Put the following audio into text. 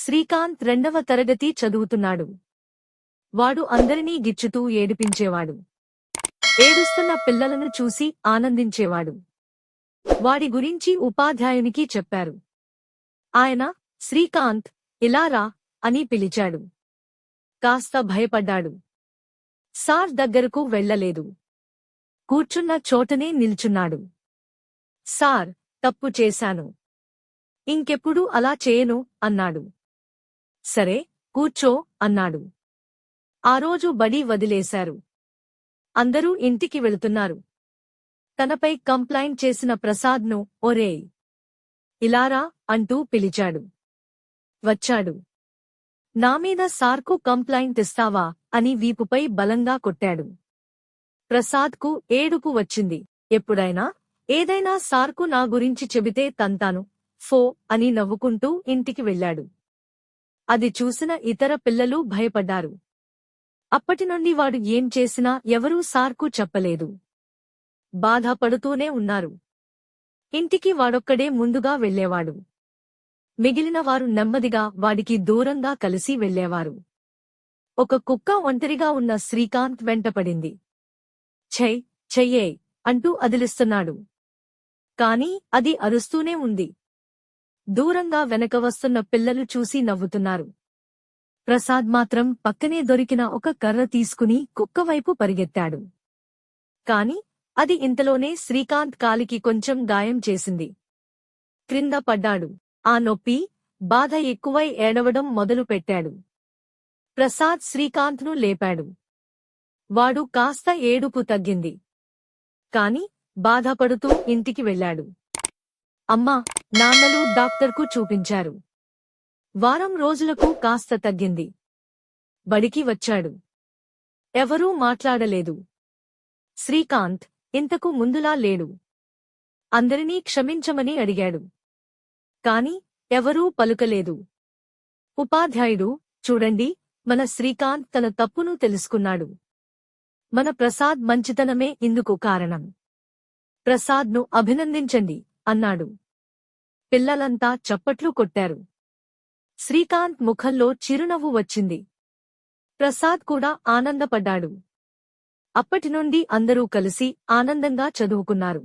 శ్రీకాంత్ రెండవ తరగతి చదువుతున్నాడు. వాడు అందరినీ గిచ్చుతూ ఏడిపించేవాడు. ఏడుస్తున్న పిల్లలను చూసి ఆనందించేవాడు. వాడి గురించి ఉపాధ్యాయునికి చెప్పారు. ఆయన శ్రీకాంత్ ఇలారా అని పిలిచాడు. కాస్త భయపడ్డాడు. సార్ దగ్గరకు వెళ్ళలేదు. కూర్చున్న చోటనే నిల్చున్నాడు. సార్ తప్పు చేశాను. ఇంకెప్పుడు అలా చేయను అన్నాడు. సరే కూర్చో అన్నాడు. ఆ రోజు బడి వదిలేశారు. అందరూ ఇంటికి వెళుతున్నారు. తనపై కంప్లైంట్ చేసిన ప్రసాద్ను ఒరేయ్! ఇలారా? అంటూ పిలిచాడు. వచ్చాడు. నామీద సార్కు కంప్లైంట్ ఇస్తావా అని వీపుపై బలంగా కొట్టాడు. ప్రసాద్కు ఏడుపు వచ్చింది. ఎప్పుడైనా? ఏదైనా సార్కు నా గురించి చెబితే తంతాను ఫో! అని నవ్వుకుంటూ ఇంటికి వెళ్ళాడు. అది చూసిన ఇతర పిల్లలు భయపడ్డారు. అప్పటినుండి వాడు ఏం చేసినా ఎవరూ సార్కు చెప్పలేదు. బాధపడుతూనే ఉన్నారు. ఇంటికి వాడొక్కడే ముందుగా వెళ్ళేవాడు. మిగిలిన వారు నెమ్మదిగా వాడికి దూరంగా కలిసి వెళ్ళేవారు. ఒక కుక్క ఒంటరిగా ఉన్న శ్రీకాంత్ వెంటపడింది. ఛై చెయ్యే అంటూ అదిలిస్తున్నాడు. కాని అది అరుస్తూనే ఉంది. దూరంగా వెనక వస్తున్న పిల్లలు చూసి నవ్వుతున్నారు. ప్రసాద్ మాత్రం పక్కనే దొరికిన ఒక కర్ర తీసుకుని కుక్కవైపు పరిగెత్తాడు. కాని అది ఇంతలోనే శ్రీకాంత్ కాలికి కొంచెం గాయం చేసింది. క్రింద పడ్డాడు. ఆ నొప్పి బాధ ఎక్కువై ఏడవడం మొదలుపెట్టాడు ప్రసాద్ శ్రీకాంత్ను లేపాడు. వాడు కాస్త ఏడుపు తగ్గింది. కాని బాధపడుతూ ఇంటికి వెళ్ళాడు. అమ్మా నాన్నలు డాక్టర్కు చూపించారు. వారం రోజులకు కాస్త తగ్గింది. బడికి వచ్చాడు. ఎవరూ మాట్లాడలేదు. శ్రీకాంత్ ఇంతకు ముందులా లేడు. అందరినీ క్షమించమని అడిగాడు. కాని ఎవరూ పలుకలేదు. ఉపాధ్యాయుడు చూడండి మన శ్రీకాంత్ తన తప్పును తెలుసుకున్నాడు. మన ప్రసాద్ మంచితనమే ఇందుకు కారణం. ప్రసాద్ను అభినందించండి అన్నాడు. పిల్లలంతా చప్పట్లు కొట్టారు. శ్రీకాంత్ ముఖంలో చిరునవ్వు వచ్చింది. ప్రసాద్ కూడా ఆనందపడ్డాడు. అప్పటినుండి అందరూ కలిసి ఆనందంగా చదువుకున్నారు.